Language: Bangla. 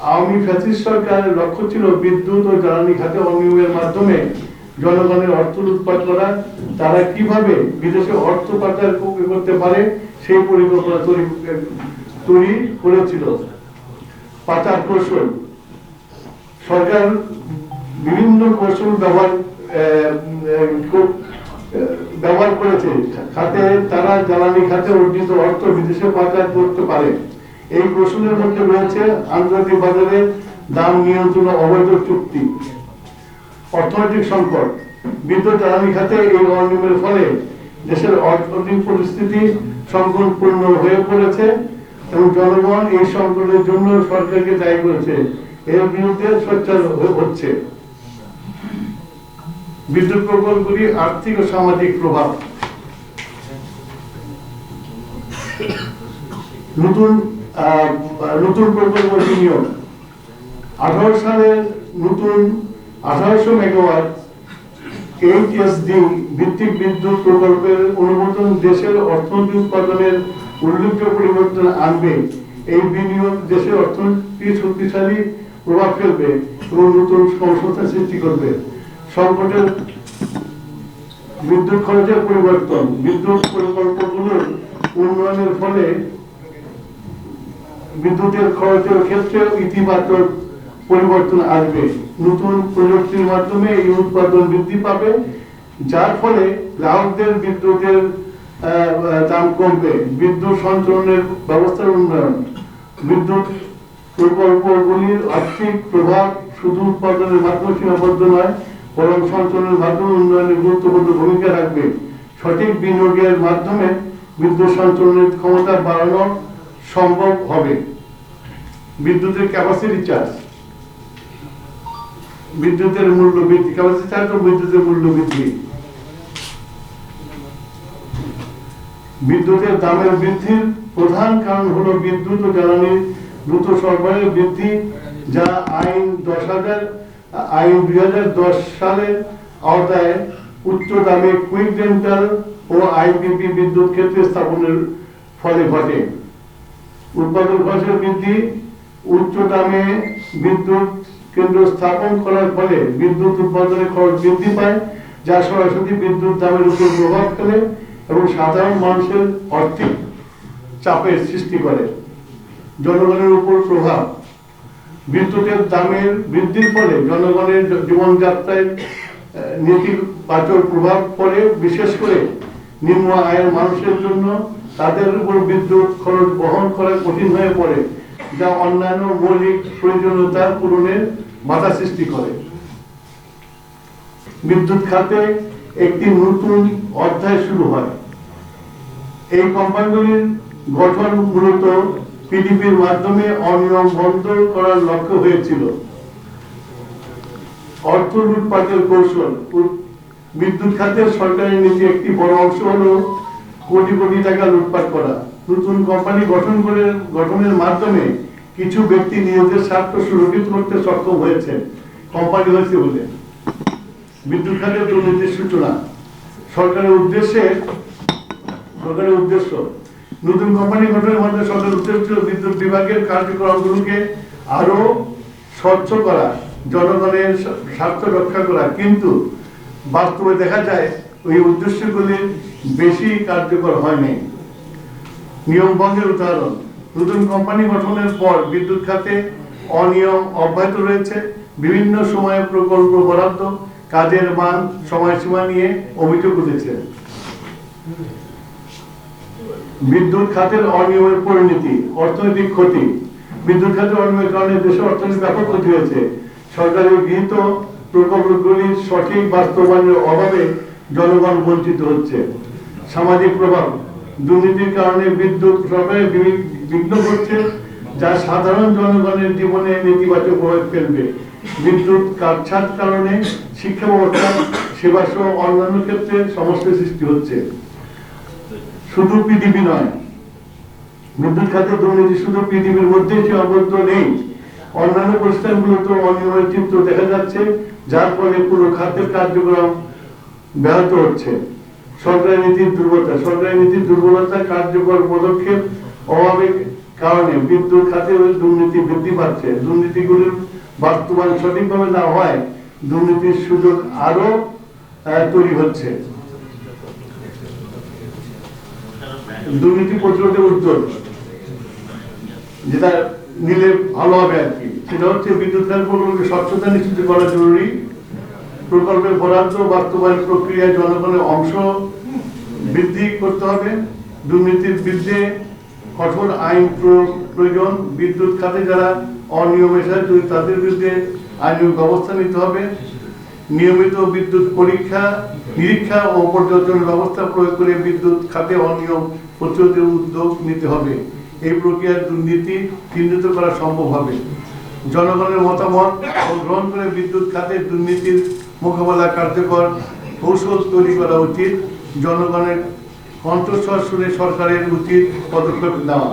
আওয়ামী ফ্যাসিস্ট সরকারের লক্ষ্য ছিল বিদ্যুৎ ও জ্বালানি খাতে অনিয়মের মাধ্যমে জনগণের অর্থ লুটপাট করা। তারা কীভাবে বিদেশে অর্থ পাচার করতে পারে সেই পরিকল্পনা তৈরি তৈরি করেছিল। পাচার কৌশল। সরকার বিভিন্ন কৌশল ব্যবহার ব্যবহার করেছে। খাতে তারা জ্বালানি খাতে অর্জিত অর্থ বিদেশে পাচার করতে পারে। এই কৌশলের মধ্যে রয়েছে আন্তর্জাতিক বাজারে দাম নিয়ন্ত্রণ অবৈধ চুক্তি। অর্থনৈতিক সংকট, বিদ্যুৎ জ্বালানি খাতে এই অনিয়মের ফলে দেশের অর্থনৈতিক পরিস্থিতি সংকটপূর্ণ হয়ে পড়েছে এবং জনগণ এই সংকটের জন্য সরকারকে দায়ী করেছে। এর বিরুদ্ধে সোচ্চার হচ্ছে। বিদ্যুৎ প্রকল্পগুলি আর্থিক ও সামাজিক প্রভাব। নতুন নতুন প্রকল্প বিনিয়োগ। আঠারো সালের নতুন আঠারোশো মেগাওয়াট এইচএসডি ভিত্তিক বিদ্যুৎ প্রকল্পের অনুমোদন দেশের অর্থনীতি উৎপাদনের উল্লেখযোগ্য পরিবর্তন আনবে। এই বিনিয়োগ দেশের অর্থনীতি শক্তিশালী প্রভাব ফেলবে এবং নতুন কর্মসংস্থান সৃষ্টি করবে। সংকটের বিদ্যুৎ খরচের পরিবর্তন, বিদ্যুৎ প্রকল্পগুলোর উন্নয়নের ফলে বিদ্যুতের খরচের ক্ষেত্রে ইতিবাচক পরিবর্তন আসবে। নতুন প্রযুক্তির মাধ্যমে এই উৎপাদন বৃদ্ধি পাবে, যার ফলে গ্রাহকদের বিদ্যুতের দাম কমবে। বিদ্যুৎ সঞ্চালনের ব্যবস্থার উন্নয়ন। বিদ্যুৎ প্রকল্পগুলির আর্থিক প্রভাব শুধু উৎপাদনের মাধ্যমে সীমাবদ্ধ নয়, বরং সঞ্চালনের মাধ্যমে উন্নয়নে গুরুত্বপূর্ণ ভূমিকা রাখবে। সঠিক বিনিয়োগের মাধ্যমে বিদ্যুৎ সঞ্চালনের ক্ষমতা বাড়ানো সম্ভব হবে। বিদ্যুতের ক্যাপাসিটি চার্জ বিদ্যুতের মূল্য বৃদ্ধি। ক্যাপাসিটি চার্জ ও বিদ্যুতের মূল্য বৃদ্ধি। বিদ্যুতের দামের বৃদ্ধির প্রধান কারণ হলো বিদ্যুৎ ও জ্বালানির দ্রুত সরবরাহের বৃদ্ধি, যা আইন দশ হাজার, আইন দুই হাজার দশ সালের আওতায় উচ্চ দামে কুইক রেন্টাল ও আইপিপি বিদ্যুৎ ক্ষেত্রে স্থাপনের ফলে ঘটে। উৎপাদন খরচের বৃদ্ধি উচ্চ দামে বিদ্যুৎ কেন্দ্র স্থাপন করার ফলে বিদ্যুৎ উৎপাদনের খরচ বৃদ্ধি পায় যা সরাসরি বিদ্যুৎ দামের উপর প্রভাব ফেলে এবং সাধারণ মানুষের আর্থিক চাপের সৃষ্টি করে। জনগণের উপর প্রভাব। বিদ্যুতের দামের বৃদ্ধির ফলে জনগণের জীবনযাত্রায় নেতিবাচক প্রভাব পড়ে, বিশেষ করে নিম্ন আয়ের মানুষের জন্য তাদের উপর বিদ্যুৎ খরচ, বহন করা কঠিন হয়ে পড়ে, যা অন্যান্য মৌলিক প্রয়োজনীয়তা পূরণের বাধা সৃষ্টি করে। বিদ্যুৎ খাতে একটি নতুন অধ্যায় শুরু হয়। এই কোম্পানিগুলির গঠন মূলত পিডিপির মাধ্যমে অনিয়ম বন্ধ করার লক্ষ্য হয়েছিল। অর্থ লুটপাটের কৌশল, বিদ্যুৎ খাতের সরকারি নীতি একটি বড় অংশ হলো কোটি কোটি টাকা লুটপাট করা। নতুন কোম্পানি গঠন করে, গঠনের মাধ্যমে কিছু ব্যক্তি নিজেদের স্বার্থ সুরক্ষিত করতে সক্ষম হয়েছে কোম্পানি হয়েছে বলে। বিদ্যুৎ খাতের দুর্নীতির সূচনা। সরকারের উদ্দেশ্যে, সরকারের উদ্দেশ্য, নতুন কোম্পানি গঠনের মাধ্যমে সরকারের উদ্দেশ্য ছিল বিদ্যুৎ বিভাগের কার্যক্রমগুলোকে আরও স্বচ্ছ করা, জনগণের স্বার্থ রক্ষা করা। কিন্তু বাস্তবে দেখা যায় ওই উদ্দেশ্যগুলি বেশি কার্যকর হয়নি। নিয়ম ভঙ্গের উদাহরণ, নতুন কোম্পানি গঠনের পর বিদ্যুৎ খাতে অনিয়ম অব্যাহত রয়েছে, বিভিন্ন সময়ে প্রকল্প বরাদ্দ, কাজের মান, সময়সীমা নিয়ে অভিযোগ উঠেছে। বিদ্যুৎ খাতের অনিয়মের পরিণতি, অর্থনৈতিক ক্ষতি। বিদ্যুৎ খাতের অনিয়মের কারণে দেশের অর্থনীতি ব্যাপক ক্ষতি হয়েছে। সরকারের গৃহীত প্রকল্পগুলির সঠিক বাস্তবায়নের অভাবে জনগণ বঞ্চিত হচ্ছে। সামাজিক প্রভাব, দুর্নীতির কারণে বিদ্যুৎ বিঘ্ন ঘটছে, যা সাধারণ জনগণের জীবনে নেতিবাচক প্রভাব ফেলবে। বিদ্যুৎ কাটছাট কারণে শিক্ষা ব্যবস্থা সেবা সহ অন্যান্য ক্ষেত্রে সমস্যার সৃষ্টি হচ্ছে। শুধু পৃথিবী নয়, বিদ্যুৎ খাতে দুর্নীতি শুধু পৃথিবীর মধ্যেই সীমাবদ্ধ নেই। অন্যান্য প্রতিষ্ঠানগুলোতে অনিয়মের চিত্র দেখা যাচ্ছে, যার ফলে পুরো খাদ্যের কার্যক্রম ব্যাহত হচ্ছে। সরকারি নীতির দুর্বলতা। সরকারি নীতির দুর্বলতা কার্যকর পদক্ষেপ অভাবে কারণে বিদ্যুৎ, খাতে দুর্নীতি বৃদ্ধি পাচ্ছে। দুর্নীতিগুলির বাস্তবায়ন সঠিকভাবে না হয় দুর্নীতির সুযোগ আরও তৈরি হচ্ছে। দুর্নীতি প্রতিরোধের উদ্যোগ, যেটা নিলে ভালো হবে আর কি। সেটা হচ্ছে বিদ্যুৎ স্বচ্ছতা নিশ্চিত করা জরুরি। প্রকল্পের বরাদ্দ বাস্তবায়ন প্রক্রিয়ায় জনগণের অংশ বৃদ্ধি করতে হবে। দুর্নীতির বিরুদ্ধে কঠোর আইন প্রয়োজন। বিদ্যুৎ খাতে যারা অনিয়মের সাথে জড়িত তাদের বিরুদ্ধে আইনি ব্যবস্থা নিতে হবে। নিয়মিত বিদ্যুৎ পরীক্ষা, নিরীক্ষা ও পর্যবেক্ষণের ব্যবস্থা প্রয়োগ করে বিদ্যুৎ খাতে অনিয়ম প্রতিরোধের উদ্যোগ নিতে হবে। এই প্রক্রিয়ার দুর্নীতি চিহ্নিত করা সম্ভব হবে। জনগণের মতামত গ্রহণ করে বিদ্যুৎ খাতে দুর্নীতির মোকাবেলা কার্যকর কৌশল তৈরি করা উচিত জনগণের কণ্ঠস্বর শুনে সরকারের উচিত পদক্ষেপ নেওয়া।